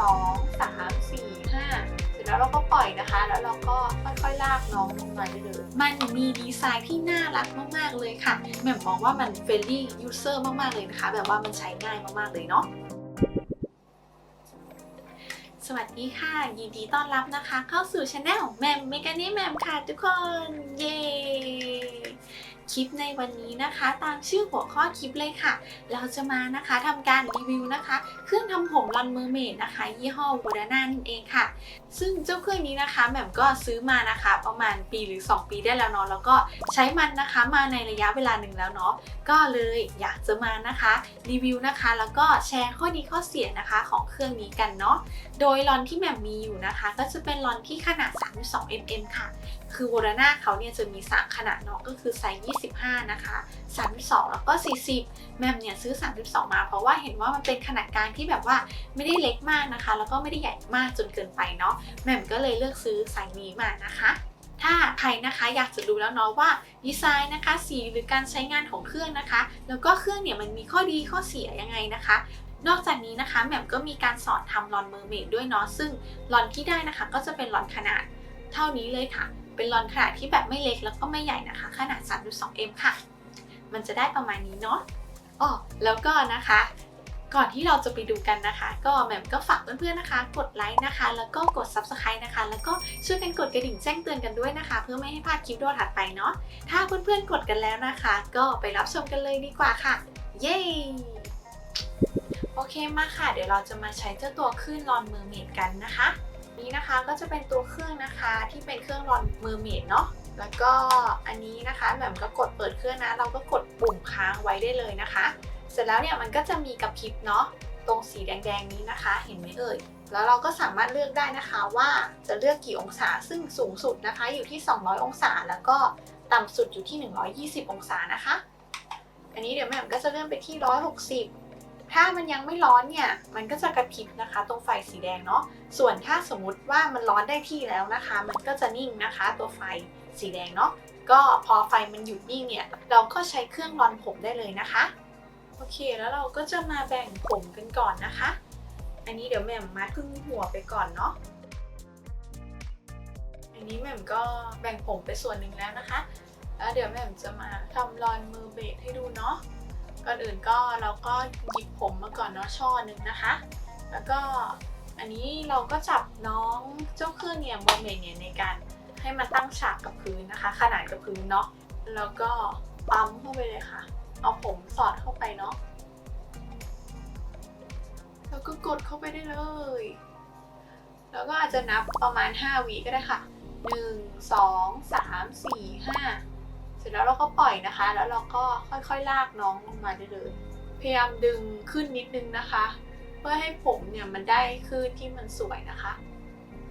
สองสามสี่ห้าเสร็จแล้วเราก็ปล่อยนะคะ แล้วเราก็ค่อยๆลากน้องลงมาได้เลยๆมันมีดีไซน์ที่น่ารักมากๆเลยค่ะแหม่มมองว่ามันเฟรนลี่ยูเซอร์มากๆเลยนะคะ แบบว่ามันใช้ง่ายมากๆเลยเนาะสวัสดีค่ะ ยินดีต้อนรับนะคะ เข้าสู่ช anel แมมเมกานี่แมมค่ะทุกคน เย้ คลิปในวันนี้นะคะ ตามชื่อหัวข้อคลิปเลยค่ะ เราจะมานะคะทำการรีวิวนะคะ เครื่องทำผมลอนเมอร์เมดนะคะ ยี่ห้อวอร์นานั่นเองค่ะ ซึ่งเจ้าเครื่องนี้นะคะแหม่มก็ซื้อมานะคะ ประมาณปีหรือ 2 ปีได้แล้วเนาะแล้วก็ใช้มันนะคะมาในระยะเวลาหนึ่งแล้วเนาะก็เลยอยากจะมานะคะรีวิวนะคะ แล้วก็แชร์ข้อดีข้อเสียนะคะของเครื่องนี้กันเนาะโดยลอนที่แหม่มมีอยู่นะคะ ก็จะเป็นลอนที่ขนาด 32 mm ค่ะ คือโวอร์นาเขาเนี่ยจะมี3ขนาดเนาะก็คือไซส์25 นะคะ 32 แล้วก็ 40 แม่มเนี่ยซื้อ 32 มาเพราะว่าเห็นว่ามันเป็นขนาดกลางที่แบบว่าไม่ได้เล็กมากนะคะ แล้วก็ไม่ได้ใหญ่มากจนเกินไปเนาะแม่มก็เลยเลือกซื้อไซส์นี้มานะคะถ้าใครนะคะอยากจะดูแล้วเนาะว่าดีไซน์นะคะ สีหรือการใช้งานของเครื่องนะคะ แล้วก็เครื่องเนี่ยมันมีข้อดีข้อเสียยังไงนะคะ นอกจากนี้นะคะแหม่มก็มีการสอนทำลอนเมอร์เมดด้วยเนาะซึ่งลอนที่ได้นะคะ ก็จะเป็นลอนขนาดเท่านี้เลยค่ะ เป็นลอนขนาดที่แบบไม่เล็กแล้วก็ไม่ใหญ่นะคะ ขนาด 3.2M ค่ะ มันจะได้ประมาณนี้เนาะอ๋อแล้วก็นะคะ ก่อนที่เราจะไปดูกันนะคะ ก็แหม่มก็ฝากเพื่อนๆนะคะ กดไลค์นะคะ แล้วก็กด Subscribe นะคะ แล้วก็ช่วยกันกดกระดิ่งแจ้งเตือนกันด้วยนะคะ เพื่อไม่ให้พลาดคลิปวิดีโอถัดไปเนาะ ถ้าเพื่อนๆกดกันแล้วนะคะ ก็ไปรับชมกันเลยดีกว่าค่ะ เย้โอเคมาค่ะ เดี๋ยวเราจะมาใช้เจ้าตัวคลื่นลอนเมอร์เมดกันนะคะ นี้นะคะก็จะเป็นตัวเครื่องนะคะที่เป็นเครื่องลอนเมอร์เมดเนาะแล้วก็อันนี้นะคะแหม่มก็กดเปิดเครื่องนะ เราก็กดปุ่มค้างไว้ได้เลยนะคะ เสร็จแล้วเนี่ยมันก็จะมีกระพริบเนาะตรงสีแดงๆนี้นะคะ เห็นไหมเอ่ยแล้วเราก็สามารถเลือกได้นะคะว่าจะเลือกกี่องศาซึ่งสูงสุดนะคะอยู่ที่ 200 องศา แล้วก็ต่ำสุดอยู่ที่ 120 องศานะคะ อันนี้เดี๋ยวแม่มก็จะเลื่อนไปที่ 160 ถ้ามันยังไม่ร้อนเนี่ย มันก็จะกระพริบนะคะ ตรงไฟสีแดงเนาะ ส่วนถ้าสมมุติว่ามันร้อนได้ที่แล้วนะคะ มันก็จะนิ่งนะคะ ตัวไฟสีแดงเนาะ ก็พอไฟมันหยุดนิ่งเนี่ย เราก็ใช้เครื่องร้อนผมได้เลยนะคะ โอเค แล้วเราก็จะมาแบ่งผมกันก่อนนะคะ อันนี้เดี๋ยวแม่มมัดครึ่งหัวไปก่อนเนาะ อันนี้แม่มก็แบ่งผมไปส่วนหนึ่งแล้วนะคะ แล้วเดี๋ยวแม่มจะมาทำรอนมือเบสให้ดูเนาะ ก่อนอื่นก็เราก็หยิบผมมาก่อนเนาะช่อหนึ่งนะคะ แล้วก็อันนี้เราก็จับน้องเจ้าเครื่องเนี่ยโมเมนต์เนี่ยในการให้มันตั้งฉากกับพื้นนะคะ ขนานกับพื้นเนาะแล้วก็ปั๊มเข้าไปเลยค่ะ เอาผมสอดเข้าไปเนาะแล้วก็กดเข้าไปได้เลย แล้วก็อาจจะนับประมาณ 5วิก็ได้ค่ะ 1 2 3 4 5 เสร็จแล้วเราก็ปล่อยนะคะ แล้วเราก็ค่อยๆลากน้องลงมาได้เลยพยายามดึงขึ้นนิดนึงนะคะ เพื่อให้ผมเนี่ยมันได้ขึ้นที่มันสวยนะคะ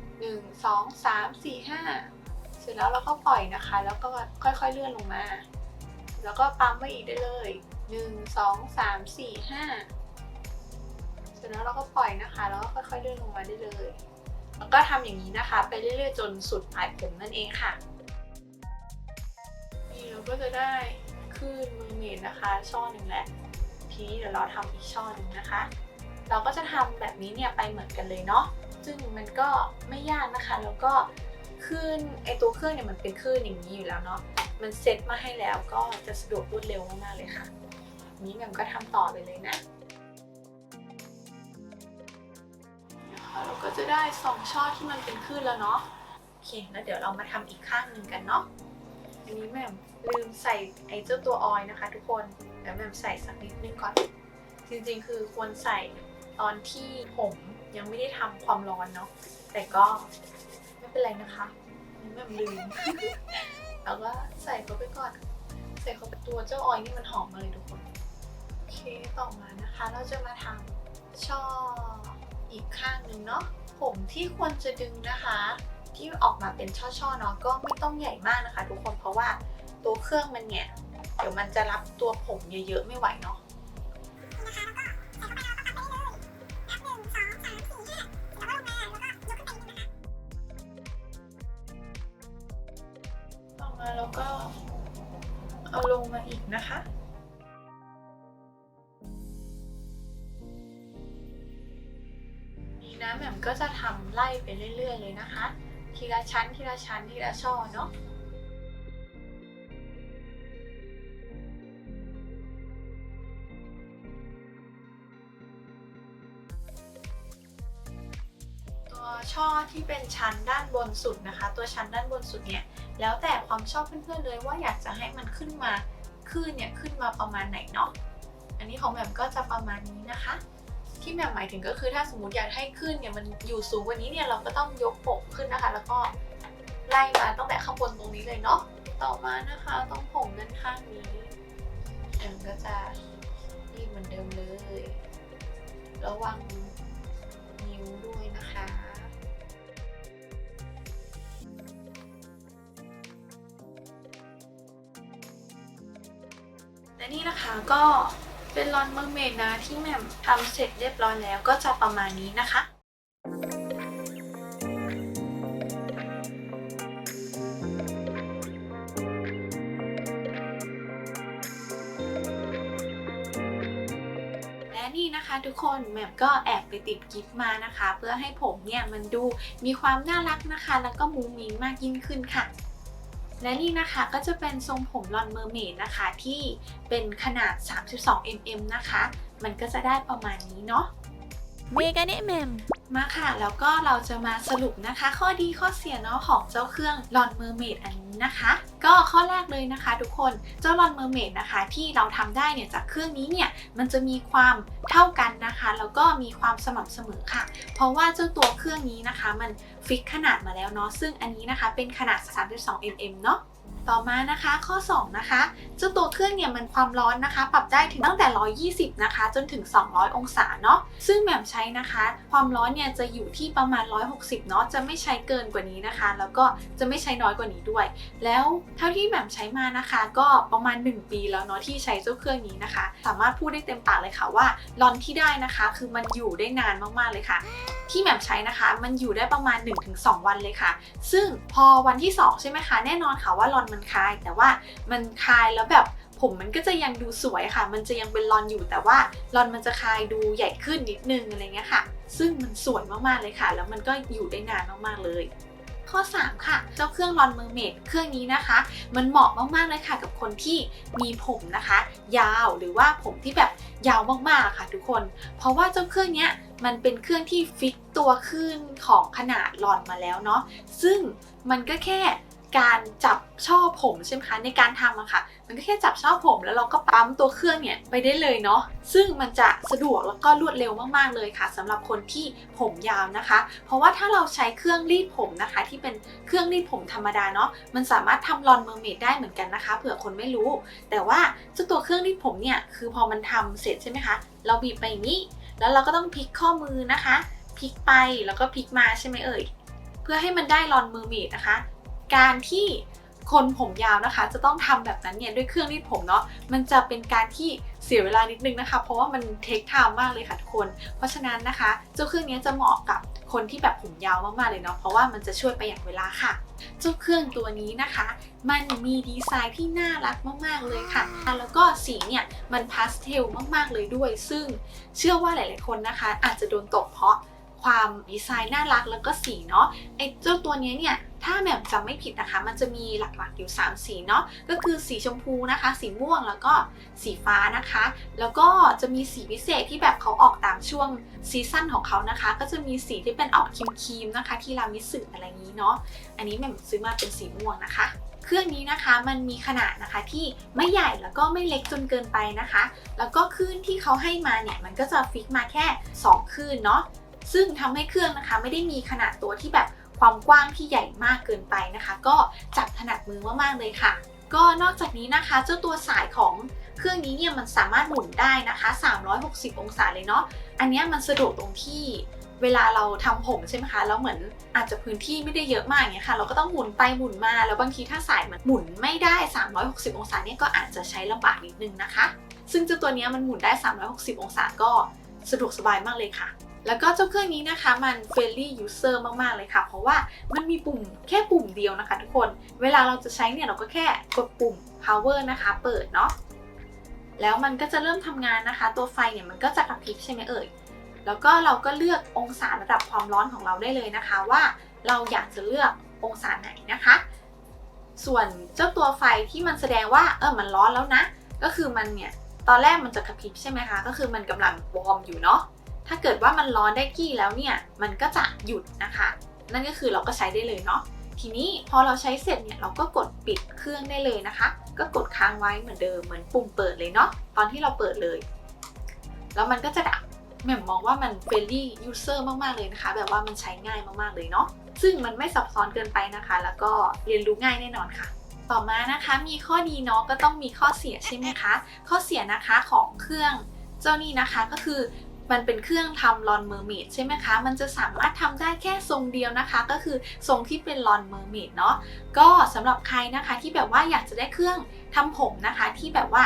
1 2 3 4 5 เสร็จแล้วเราก็ปล่อยนะคะ แล้วก็ค่อยๆเลื่อนลงมา แล้วก็ปั๊มไว้อีกได้เลย 1 2 3 4 5 เสร็จแล้วเราก็ปล่อยนะคะ แล้วก็ค่อยๆเลื่อนลงมาได้เลย แล้วก็ทำอย่างนี้นะคะ ไปเรื่อยๆจนสุดปลายผมนั่นเองค่ะ เราก็จะได้คลื่นมือเมดนะคะ ช่อหนึ่งแหละทีนี้เดี๋ยวเราทำอีกช่อหนึ่งนะคะ เราก็จะทำแบบนี้เนี่ยไปเหมือนกันเลยเนาะซึ่งมันก็ไม่ยากนะคะ แล้วก็คลื่นไอตัวเครื่องเนี่ยมันเป็นคลื่นอย่างนี้อยู่แล้วเนาะมันเซ็ตมาให้แล้วก็จะสะดวกรวดเร็วมากๆเลยค่ะ นี้แหม่มก็ทำต่อไปเลยนะเราก็จะได้สองช่อที่มันเป็นคลื่นแล้วเนาะโอเคแล้วเดี๋ยวเรามาทำอีกข้างหนึ่งกันเนาะ อันนี้แม่มลืมใส่ไอ้เจ้าตัวออยนะคะ ทุกคนเดี๋ยวแม่มใส่สักนิดนึงก่อน จริงๆ คือควรใส่ตอนที่ผมยังไม่ได้ทำความร้อนเนาะแต่ก็ไม่เป็นไรนะคะนี่แม่มลืมแล้วก็ใส่เข้าไปก่อนใส่เข้าไปตัวเจ้าออยนี่มันหอมมาเลยทุกคนโอเคต่อมานะคะ เราจะมาทำช่ออีกข้างหนึ่งเนาะผมที่ควรจะดึงนะคะ ที่ออกมาเป็นช่อๆเนาะก็ไม่ต้องใหญ่มากนะคะ ทุกคนเพราะว่าตัวเครื่องมันเนี่ยเดี๋ยวมันจะรับตัวผมเยอะๆไม่ไหวเนาะต่อมาเราก็เอาลงมาอีกนะคะ นี่นะแหม่มก็จะทำไล่ไปเรื่อย ๆ เลยนะคะ ทีละชั้นทีละชั้นทีละช่อเนาะตัวช่อที่เป็นชั้นด้านบนสุดนะคะ ตัวชั้นด้านบนสุดเนี่ยแล้วแต่ความชอบเพื่อนๆเลยว่าอยากจะให้มันขึ้นมาขึ้นเนี่ยขึ้นมาประมาณไหนเนาะอันนี้ของแหม่มก็จะประมาณนี้นะคะ ที่แหม่มหมายถึงก็คือถ้าสมมติอยากให้ขึ้นเนี่ยมันอยู่สูงกว่านี้เนี่ยเราก็ต้องยกปกขึ้นนะคะ แล้วก็ไล่มาตั้งแต่ข้างบนตรงนี้เลยเนาะต่อมานะคะต้องผมด้านข้างนี้แหม่ก็จะรีดเหมือนเดิมเลย ระวังนิ้วด้วยนะคะและนี่นะคะก็ เป็นลอนเมอร์เมดนะที่แหม่มทำเสร็จเรียบร้อยแล้วก็จะประมาณนี้นะคะและนี่นะคะทุกคนแหม่มก็แอบไปติดกิฟต์มานะคะ เพื่อให้ผมเนี่ยมันดูมีความน่ารักนะคะ แล้วก็มุ้งมิ้งมากยิ่งขึ้นค่ะ และนี่นะคะก็จะเป็นทรงผมลอนเมอร์เมดนะคะ ที่เป็นขนาด 32 mm นะคะ มันก็จะได้ประมาณนี้เนาะเมกาเนแมม มาค่ะ แล้วก็เราจะมาสรุปนะคะ ข้อดีข้อเสียเนาะของเจ้าเครื่องลอนเมอร์เมดอันนี้นะคะ ก็ข้อแรกเลยนะคะ ทุกคนเจ้าลอนเมอร์เมดนะคะ ที่เราทำได้เนี่ยจากเครื่องนี้เนี่ยมันจะมีความเท่ากันนะคะ แล้วก็มีความสม่ำเสมอค่ะ เพราะว่าเจ้าตัวเครื่องนี้นะคะ มันฟิกขนาดมาแล้วเนาะซึ่งอันนี้นะคะเป็นขนาด 32 mm เนาะ ต่อมานะคะ ข้อ 2 นะคะเจ้าตัวเครื่องเนี่ยมันความร้อนนะคะ ปรับได้ถึงตั้งแต่ 120 นะคะ จนถึง 200 องศาเนาะซึ่งแหม่มใช้นะคะ ความร้อนเนี่ยจะอยู่ที่ประมาณ 160 เนาะจะไม่ใช้เกินกว่านี้นะคะ แล้วก็จะไม่ใช้น้อยกว่านี้ด้วย แล้วเท่าที่แหม่มใช้มานะคะ ก็ประมาณ 1 ปีแล้วเนาะที่ใช้เจ้าเครื่องนี้นะคะ สามารถพูดได้เต็มปากเลยค่ะว่าร้อนที่ได้นะคะ คือมันอยู่ได้นานมากๆเลยค่ะ ที่แหม่มใช้นะคะ มันอยู่ได้ประมาณ 1-2 วันเลยค่ะ ซึ่งพอวันที่ 2 ใช่ไหมคะแน่นอนค่ะว่าลอนมันคลาย แต่ว่ามันคลายแล้วแบบผมมันก็จะยังดูสวยค่ะ มันจะยังเป็นลอนอยู่แต่ว่าลอนมันจะคลายดูใหญ่ขึ้นนิดนึงอะไรเงี้ยค่ะ ซึ่งมันสวยมากๆเลยค่ะ แล้วมันก็อยู่ได้นานมากๆเลยข้อ 3 ค่ะ เจ้าเครื่องลอนเมอร์เมดเครื่องนี้นะคะ มันเหมาะมากๆเลยค่ะ กับคนที่มีผมนะคะ ยาวหรือว่าผมที่แบบยาวมากๆค่ะทุกคน เพราะว่าเจ้าเครื่องเนี้ยมันเป็นเครื่องที่ฟิกตัวขึ้นของขนาดหลอนมาแล้วเนาะซึ่งมันก็แค่ การจับช่อผมใช่ไหมคะในการทำอะค่ะ มันก็แค่จับช่อผมแล้วเราก็ปั๊มตัวเครื่องเนี่ยไปได้เลยเนาะซึ่งมันจะสะดวกแล้วก็รวดเร็วมากๆเลยค่ะสำหรับคนที่ผมยาวนะคะ เพราะว่าถ้าเราใช้เครื่องรีดผมนะคะ ที่เป็นเครื่องรีดผมธรรมดาเนาะมันสามารถทำลอนเมอร์เมดได้เหมือนกันนะคะ เผื่อคนไม่รู้ แต่ว่าเจ้าตัวเครื่องรีดผมเนี่ยคือพอมันทำเสร็จใช่ไหมคะเราบีบไปอย่างนี้ แล้วเราก็ต้องพลิกข้อมือนะคะพลิกไปแล้วก็พลิกมาใช่ไหมเอ่ยเพื่อให้มันได้ลอนเมอร์เมดนะคะ การที่คนผมยาวนะคะ จะต้องทำแบบนั้นเนี่ยด้วยเครื่องรีดผมเนาะมันจะเป็นการที่เสียเวลานิดนึงนะคะ เพราะว่ามันเทคไทม์มากเลยค่ะทุกคน เพราะฉะนั้นนะคะ เจ้าเครื่องนี้จะเหมาะกับคนที่แบบผมยาวมากๆเลยเนาะเพราะว่ามันจะช่วยประหยัดเวลาค่ะ เจ้าเครื่องตัวนี้นะคะ มันมีดีไซน์ที่น่ารักมากๆเลยค่ะ แล้วก็สีเนี่ยมันพาสเทลมากๆเลยด้วย ซึ่งเชื่อว่าหลาย ๆคนนะคะ อาจจะโดนตกเพราะ ความดีไซน์น่ารักแล้วก็สีเนาะไอ้เจ้าตัวนี้เนี่ยถ้าแบบจำไม่ผิดนะคะ มันจะมีหลักๆอยู่ 3 สีเนาะก็คือสีชมพูนะคะ สีม่วงแล้วก็สีฟ้านะคะ แล้วก็จะมีสีพิเศษที่แบบเขาออกตามช่วงซีซั่นของเขานะคะ ก็จะมีสีที่เป็นออกครีมๆนะคะ ที่รามิสึอะไรนี้เนาะอันนี้แม่ซื้อมาเป็นสีม่วงนะคะเครื่องนี้นะคะมันมีขนาดนะคะที่ไม่ใหญ่แล้วก็ไม่เล็กจนเกินไปนะคะ แล้วก็คลื่นที่เขาให้มาเนี่ยมันก็จะฟิกมาแค่ 2 คลื่นเนาะ ซึ่งทำให้เครื่องนะคะไม่ได้มีขนาดตัวที่แบบความกว้างที่ใหญ่มากเกินไปนะคะ ก็จับถนัดมือมากๆเลยค่ะ ก็นอกจากนี้นะคะ เจ้าตัวสายของเครื่องนี้เนี่ยมันสามารถหมุนได้นะคะ 360 องศาเลยเนาะอันนี้มันสะดวกตรงที่เวลาเราทำผมใช่ไหมคะแล้วเหมือนอาจจะพื้นที่ไม่ได้เยอะมากอย่างเงี้ยค่ะ เราก็ต้องหมุนไปหมุนมาแล้วบางทีถ้าสายมันหมุนไม่ได้ 360 องศาเนี่ยก็อาจจะใช้ลำบากนิดนึงนะคะ ซึ่งเจ้าตัวนี้มันหมุนได้ 360 องศาก็สะดวกสบายมากเลยค่ะ แล้วก็เจ้าเครื่องนี้นะคะมัน friendly user มาก ๆ เลยค่ะ เพราะว่ามันมีปุ่มแค่ปุ่มเดียวนะคะทุกคน เวลาเราจะใช้เนี่ยเราก็แค่กดปุ่ม power นะคะ เปิดเนาะ แล้วมันก็จะเริ่มทำงานนะคะ ตัวไฟเนี่ยมันก็จะกระพริบใช่ไหมเอ่ย แล้วก็เราก็เลือกองศาระดับความร้อนของเราได้เลยนะคะ ว่าเราอยากจะเลือกองศาไหนนะคะ ส่วนเจ้าตัวไฟที่มันแสดงว่าเออมันร้อนแล้วนะ ก็คือมันเนี่ยตอนแรกมันจะกระพริบใช่ไหมคะ ก็คือมันกำลังวอร์มอยู่เนาะ ถ้าเกิดว่ามันร้อนได้ที่แล้วเนี่ย มันก็จะหยุดนะคะ นั่นก็คือเราก็ใช้ได้เลยเนาะ ทีนี้พอเราใช้เสร็จเนี่ยเราก็กดปิดเครื่องได้เลยนะคะ ก็กดค้างไว้เหมือนเดิมเหมือนปุ่มเปิดเลยเนาะ ตอนที่เราเปิดเลย แล้วมันก็จะดับแหม่มมองว่ามันเฟรนลี่ยูเซอร์มาก ๆ เลยนะคะ แบบว่ามันใช้ง่ายมาก ๆ เลยเนาะ ซึ่งมันไม่ซับซ้อนเกินไปนะคะ แล้วก็เรียนรู้ง่ายแน่นอนค่ะ ต่อมานะคะมีข้อดีเนาะก็ต้องมีข้อเสียใช่ไหมคะ ข้อเสียนะคะของเครื่องเจ้านี้นะคะก็คือ มันเป็นเครื่องทำลอนเมอร์เมดใช่ไหมคะ มันจะสามารถทำได้แค่ทรงเดียวนะคะ ก็คือทรงที่เป็นลอนเมอร์เมดเนาะ ก็สำหรับใครนะคะที่แบบว่าอยากจะได้เครื่องทำผมนะคะที่แบบว่า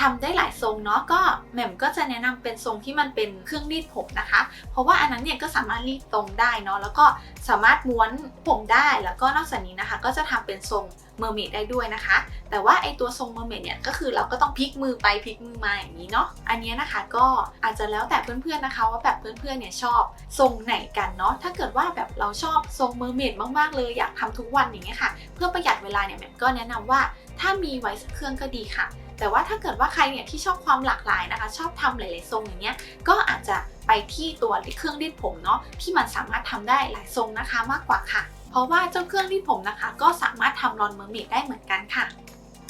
ทำได้หลายทรงเนาะก็แหม่มก็จะแนะนำเป็นทรงที่มันเป็นเครื่องรีดผมนะคะ เพราะว่าอันนั้นเนี่ยก็สามารถรีดตรงได้เนาะแล้วก็สามารถม้วนผมได้แล้วก็นอกจากนี้นะคะ ก็จะทำเป็นทรงเมอร์เมดได้ด้วยนะคะ แต่ว่าไอตัวทรงเมอร์เมดเนี่ยก็คือเราก็ต้องพลิกมือไปพลิกมือมาอย่างนี้เนาะอันนี้นะคะก็อาจจะแล้วแต่เพื่อนๆนะคะ ว่าแบบเพื่อนๆเนี่ยชอบทรงไหนกันเนาะถ้าเกิดว่าแบบเราชอบทรงเมอร์เมดมากๆเลยอยากทำทุกวันอย่างเงี้ยค่ะ เพื่อประหยัดเวลาเนี่ยแหม่มก็แนะนำว่าถ้ามีไว้สักเครื่องก็ดีค่ะ แต่ว่าถ้าเกิดว่าใครเนี่ยที่ชอบความหลากหลายนะคะ ชอบทำหลายๆทรงอย่างเงี้ยก็อาจจะไปที่ตัวเครื่องรีดผมเนาะที่มันสามารถทำได้หลายทรงนะคะมากกว่าค่ะ เพราะว่าเจ้าเครื่องรีดผมนะคะ ก็สามารถทำรอนเมอร์เมดได้เหมือนกันค่ะ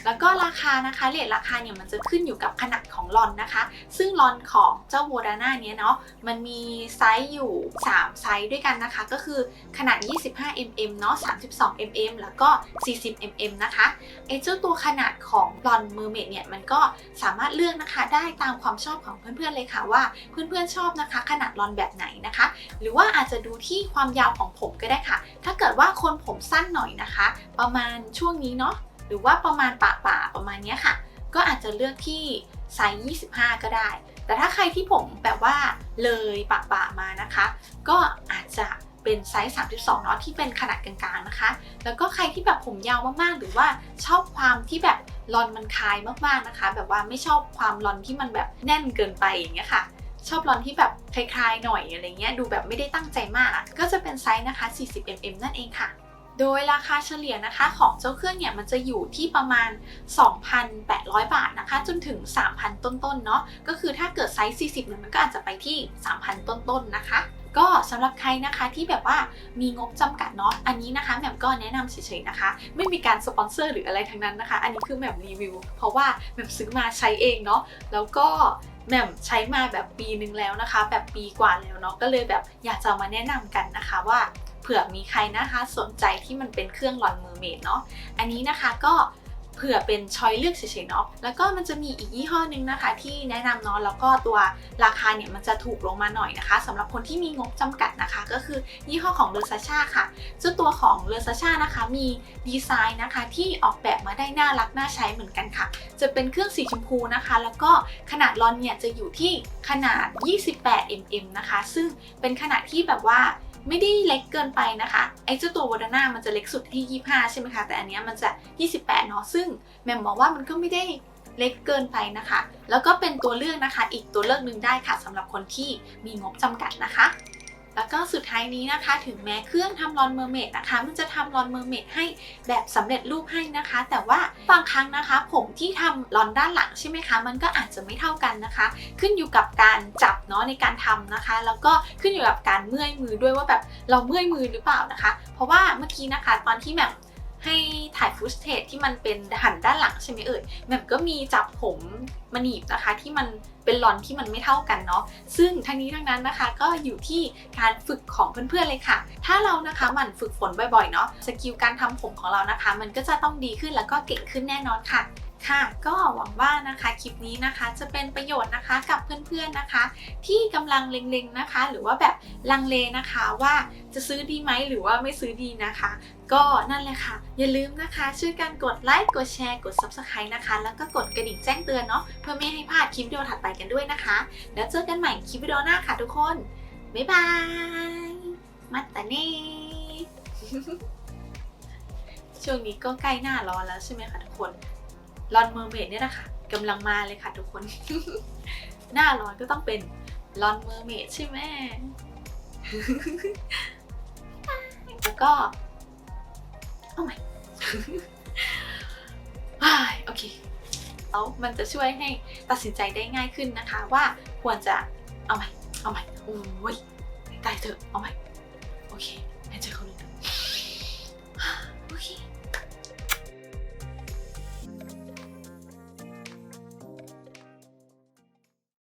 แล้วก็ราคานะคะเรทราคาเนี่ยมันจะขึ้นอยู่กับขนาดของลอนนะคะ ซึ่งลอนของเจ้าโวดาน่าเนี้ยเนาะมันมีไซส์อยู่ 3 ไซส์ด้วยกันนะคะ ก็คือขนาด 25 mm เนาะ32 mm แล้วก็ 40 mm นะคะไอเจ้าตัวขนาดของลอนเมอร์เมดเนี่ยมันก็สามารถเลือกนะคะได้ตามความชอบของเพื่อนๆเลยค่ะว่าเพื่อนๆชอบนะคะ ขนาดลอนแบบไหนนะคะ หรือว่าอาจจะดูที่ความยาวของผมก็ได้ค่ะ ถ้าเกิดว่าคนผมสั้นหน่อยนะคะ ประมาณช่วงนี้เนาะ หรือว่าประมาณปะป่าประมาณเนี้ยค่ะ ก็อาจจะเลือกที่ไซส์25 ก็ได้ แต่ถ้าใครที่ผมแบบว่าเลยปะป่ามานะคะ ก็อาจจะเป็นไซส์ 32 เนาะที่เป็นขนาดกลางๆนะคะ แล้วก็ใครที่แบบผมยาวมากๆ หรือว่าชอบความที่แบบลอนมันคลายมากๆนะคะ แบบว่าไม่ชอบความลอนที่มันแบบแน่นเกินไปอย่างเงี้ยค่ะ ชอบลอนที่แบบคลายๆหน่อยอะไรเงี้ย ดูแบบไม่ได้ตั้งใจมาก ก็จะเป็นไซส์นะคะ 40 mm นั่นเองค่ะ โดยราคาเฉลี่ยนะคะของเจ้าเครื่องเนี่ยมันจะอยู่ที่ประมาณ 2,800 บาทนะคะ จนถึง 3,000 ต้นๆเนาะก็คือถ้าเกิดไซส์ 40เนี่ยมันก็อาจจะไปที่ 3,000 ต้นๆนะคะก็สำหรับใครนะคะที่แบบว่ามีงบจำกัดเนาะอันนี้นะคะแหม่มก็แนะนำเฉยๆนะคะ ไม่มีการสปอนเซอร์หรืออะไรทั้งนั้นนะคะ อันนี้คือแหม่มรีวิว เพราะว่าแหม่มซื้อมาใช้เองเนาะแล้วก็แหม่มใช้มาแบบปีนึงแล้วนะคะ แบบปีกว่าแล้วเนาะก็เลยแบบอยากจะมาแนะนำกันนะคะว่า เผื่อมีใครนะคะสนใจที่มันเป็นเครื่องลอนเมอเมดเนาะอันนี้นะคะก็เผื่อเป็นช้อยเลือกเฉยๆเนาะ แล้วก็มันจะมีอีกยี่ห้อหนึงนะคะ ที่แนะนำเนาะ แล้วก็ตัวราคาเนี่ยมันจะถูกลงมาหน่อยนะคะสำหรับคนที่มีงบจำกัดนะคะ ก็คือยี่ห้อของเลอซาชาค่ะเจ้าตัวของเลอซาชานะคะ มีดีไซน์นะคะที่ออกแบบมาได้น่ารักน่าใช้เหมือนกันค่ะ จะเป็นเครื่องสีชมพูนะคะ แล้วก็ขนาดลอนเนี่ยจะอยู่ที่ขนาด 28 mm นะคะ ซึ่งเป็นขนาดที่แบบว่า ไม่ได้เล็กเกินไปนะคะไอ้เจ้าตัววอดาน่ามันจะเล็กสุดที่ 25 ใช่ไหมคะ แต่อันนี้มันจะ 28 เนาะซึ่งแม่มมองว่ามันก็ไม่ได้เล็กเกินไปนะคะ แล้วก็เป็นตัวเลือกนะคะ อีกตัวเลือกหนึ่งได้ค่ะสำหรับคนที่มีงบจำกัดนะคะ แล้วก็สุดท้ายนี้นะคะ ถึงแม้เครื่องทำรอนเมอร์เมดนะคะ มันจะทำรอนเมอร์เมดให้แบบสำเร็จรูปให้นะคะ แต่ว่าบางครั้งนะคะ ผมที่ทำรอนด้านหลังใช่ไหมคะ มันก็อาจจะไม่เท่ากันนะคะ ขึ้นอยู่กับการจับเนาะในการทำนะคะ แล้วก็ขึ้นอยู่กับการเมื่อยมือด้วยว่าแบบเราเมื่อยมือหรือเปล่านะคะ เพราะว่าเมื่อกี้นะคะ ตอนที่แบบ ให้ถ่ายฟุตเทจที่มันเป็นหันด้านหลังใช่ไหมเอ่ยแบบก็มีจับผมมาหนีบนะคะ ที่มันเป็นลอนที่มันไม่เท่ากันเนาะซึ่งทั้งนี้ทั้งนั้นนะคะก็อยู่ที่การฝึกของเพื่อนๆเลยค่ะ ถ้าเรานะคะหมั่นฝึกฝนบ่อยๆเนาะสกิลการทำผมของเรานะคะ มันก็จะต้องดีขึ้นแล้วก็เก่งขึ้นแน่นอนค่ะ ค่ะ ก็หวังว่านะคะคลิปนี้นะคะจะเป็นประโยชน์นะคะกับเพื่อนๆนะคะ ที่กำลังเล็งๆนะคะ หรือว่าแบบลังเลนะคะว่าจะซื้อดีไหมหรือว่าไม่ซื้อดีนะคะ ก็นั่นแหละค่ะ อย่าลืมนะคะช่วยกันกดไลค์กดแชร์กด Subscribe นะคะ แล้วก็กดกระดิ่งแจ้งเตือนเนาะเพื่อไม่ให้พลาดคลิปวิดีโอถัดไปกันด้วยนะคะ แล้วเจอกันใหม่คลิปวิดีโอหน้าค่ะทุกคน บ๊ายบายมาตาเน่ช่วงนี้ก็ใกล้หน้าร้อนแล้วใช่ไหมคะทุกคน ลอนเมอร์เมดเนี่ยนะคะกำลังมาเลยค่ะทุกคน หน้าร้อนก็ต้องเป็นลอนเมอร์เมดใช่ไหมแล้วก็เอาใหม่โอเคแล้วมันจะช่วยให้ตัดสินใจได้ง่ายขึ้นนะคะ ว่าควรจะเอาใหม่เอาใหม่โอ้ยตายเถอะเอาใหม่โอเคหายใจเข้าลึก